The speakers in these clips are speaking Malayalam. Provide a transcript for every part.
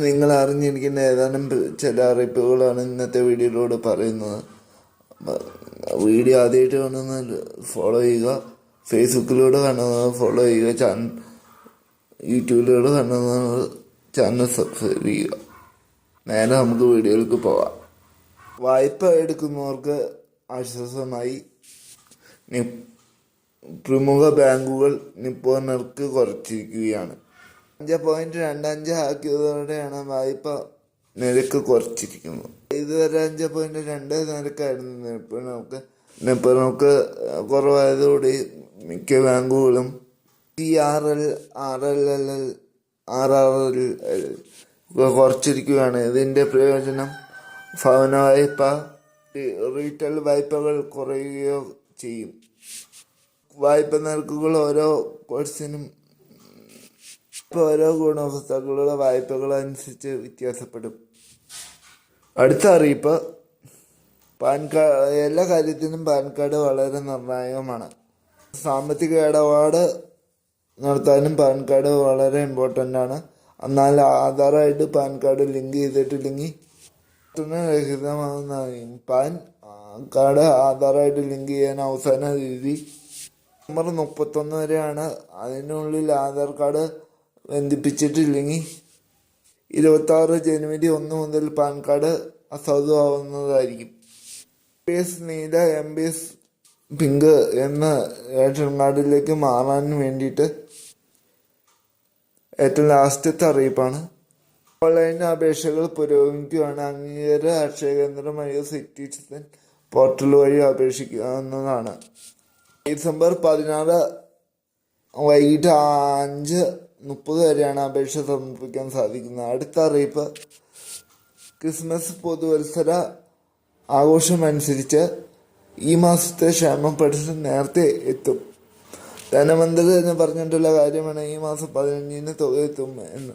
നിങ്ങൾ അറിഞ്ഞിരിക്കുന്ന ഏതാനും ചില അറിയിപ്പുകളാണ് ഇന്നത്തെ വീഡിയോയിലൂടെ പറയുന്നത്. വീഡിയോ ആദ്യമായിട്ട് കാണുന്നത് ഫോളോ ചെയ്യുക. ഫേസ്ബുക്കിലൂടെ കാണുന്നത് ഫോളോ ചെയ്യുക. ചാനൽ യൂട്യൂബിലൂടെ കാണുന്നത് ചാനൽ സബ്സ്ക്രൈബ് ചെയ്യുക. നേരെ നമുക്ക് വീഡിയോയിലേക്ക് പോവാം. വായ്പ എടുക്കുന്നവർക്ക് ആശ്വാസമായി പ്രമുഖ ബാങ്കുകൾ നിപ്പോണർക്ക് കുറച്ചിരിക്കുകയാണ്. അഞ്ച് പോയിന്റ് രണ്ട് അഞ്ച് ആക്കിയതോടെയാണ് വായ്പ നിരക്ക് കുറച്ചിരിക്കുന്നത്. ഇതുവരെ അഞ്ച് പോയിന്റ് രണ്ട് നിരക്കായിരുന്നു ഇപ്പോൾ നമുക്ക് ഇപ്പോൾ നമുക്ക് കുറവായതോടെ മിക്ക ബാങ്കുകളും C R L R L L L R R L കുറച്ചിരിക്കുകയാണ്. ഇതിന്റെ പ്രയോജനം ഭവന വായ്പ റീറ്റെയിൽ വായ്പകൾ കുറയുകയോ ചെയ്യും. വായ്പ നിരക്കുകൾ ഓരോ കോഴ്സിനും ഓരോ ഗുണഭോക്താക്കളുടെ വായ്പകൾ അനുസരിച്ച് വ്യത്യാസപ്പെടും. അടുത്ത അറിയിപ്പ്. പാൻ കാർഡ് എല്ലാ കാര്യത്തിനും പാൻ കാർഡ് വളരെ നിർണായകമാണ്. സാമ്പത്തിക ഇടപാട് നടത്താനും പാൻ കാർഡ് വളരെ ഇമ്പോർട്ടന്റ് ആണ്. എന്നാൽ ആധാറായിട്ട് പാൻ കാർഡ് ലിങ്ക് ചെയ്തിട്ടില്ലെങ്കിൽ രഹിതമാകുന്നതായിരിക്കും പാൻ കാർഡ് ആധാറായിട്ട് ലിങ്ക് ചെയ്യാൻ അവസാന തീയതി നവംബർ മുപ്പത്തൊന്ന് വരെയാണ്. അതിനുള്ളിൽ ആധാർ കാർഡ് ബന്ധിപ്പിച്ചിട്ടില്ലെങ്കിൽ ഇരുപത്തി ആറ് ജനുവരി ഒന്ന് മുതൽ പാൻ കാർഡ് അസാധുവാകുന്നതായിരിക്കും ബി എസ് നീല എം ബി എസ് പിങ്ക് എന്ന റേഷൻ കാർഡിലേക്ക് മാറാൻ വേണ്ടിയിട്ട് ഏറ്റവും ലാസ്റ്റത്തെ അറിയിപ്പാണ്. ഓൺലൈൻ അപേക്ഷകൾ പുരോഗമിക്കുകയാണ് അംഗീകാര അക്ഷയ കേന്ദ്രം വഴി സിറ്റിസൺ പോർട്ടൽ വഴി അപേക്ഷിക്കാവുന്നതാണ്. ഡിസംബർ പതിനാറ് വൈകിട്ട് അഞ്ച് മുപ്പത് വരെയാണ് അപേക്ഷ സമർപ്പിക്കാൻ സാധിക്കുന്നത്. അടുത്ത അറിയിപ്പ്. ക്രിസ്മസ് പൊതുവത്സര ആഘോഷമനുസരിച്ച് ഈ മാസത്തെ ക്ഷേമ പെൻഷൻ നേരത്തെ എത്തും. ധനമന്ത്രി എന്ന് പറഞ്ഞിട്ടുള്ള കാര്യമാണ് ഈ മാസം പതിനഞ്ചിന് തുക എത്തും എന്ന്.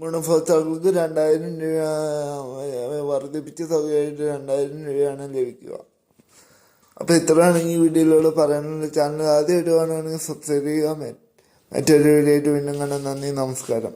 ഗുണഭോക്താക്കൾക്ക് രണ്ടായിരം രൂപ വർദ്ധിപ്പിച്ച തുകയായിട്ട് രണ്ടായിരം രൂപയാണ് ലഭിക്കുക. അപ്പോൾ ഇത്രയാണ് ഈ വീഡിയോയിലൂടെ പറയാനുള്ള ചാനൽ ആദ്യം ഇടുവാണെങ്കിൽ സബ്സ്ക്രൈബ് ചെയ്യുക മറ്റൊരു വീഡിയോ ആയിട്ട് വീണ്ടും കാണാൻ നന്ദി നമസ്കാരം